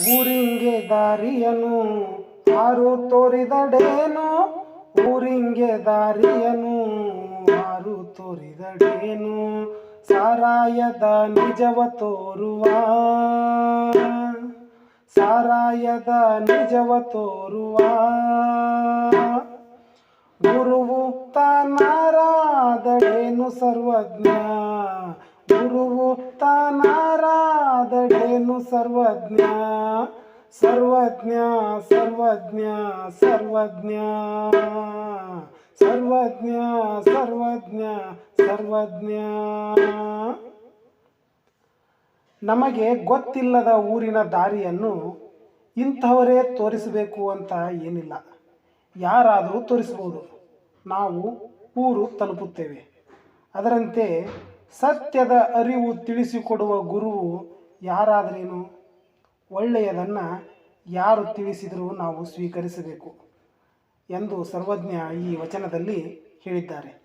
ಊರಿಂಗೆ ದಾರಿಯನು ಆರು ತೋರಿದಡೇನು? ಊರಿಂಗೆ ದಾರಿಯನು ಆರು ತೋರಿದಡೇನು? ಸಾರಾಯದ ನಿಜವ ತೋರುವ, ಸಾರಾಯದ ನಿಜವ ತೋರುವ. ಗುರುವು ತಾನಾರಾದಡೇನು ಸರ್ವಜ್ಞ ಗುರುವು ತಾನಾರಾದಡೇನು ಸರ್ವಜ್ಞ ಸರ್ವಜ್ಞ ಸರ್ವಜ್ಞ ಸರ್ವಜ್ಞ ಸರ್ವಜ್ಞ ಸರ್ವಜ್ಞ ಸರ್ವಜ್ಞ. ನಮಗೆ ಗೊತ್ತಿಲ್ಲದ ಊರಿನ ದಾರಿಯನ್ನು ಇಂಥವರೇ ತೋರಿಸಬೇಕು ಅಂತ ಏನಿಲ್ಲ. ಯಾರಾದರೂ ತೋರಿಸ್ಬೋದು ನಾವು ಊರು ತಲುಪುತ್ತೇವೆ. ಅದರಂತೆ ಸತ್ಯದ ಅರಿವು ತಿಳಿಸಿಕೊಡುವ ಗುರುವು ಯಾರಾದರೇನು ಒಳ್ಳೆಯದನ್ನು ಯಾರು ತಿಳಿಸಿದರೂ ನಾವು ಸ್ವೀಕರಿಸಬೇಕು ಎಂದು ಸರ್ವಜ್ಞ ಈ ವಚನದಲ್ಲಿ ಹೇಳಿದ್ದಾರೆ.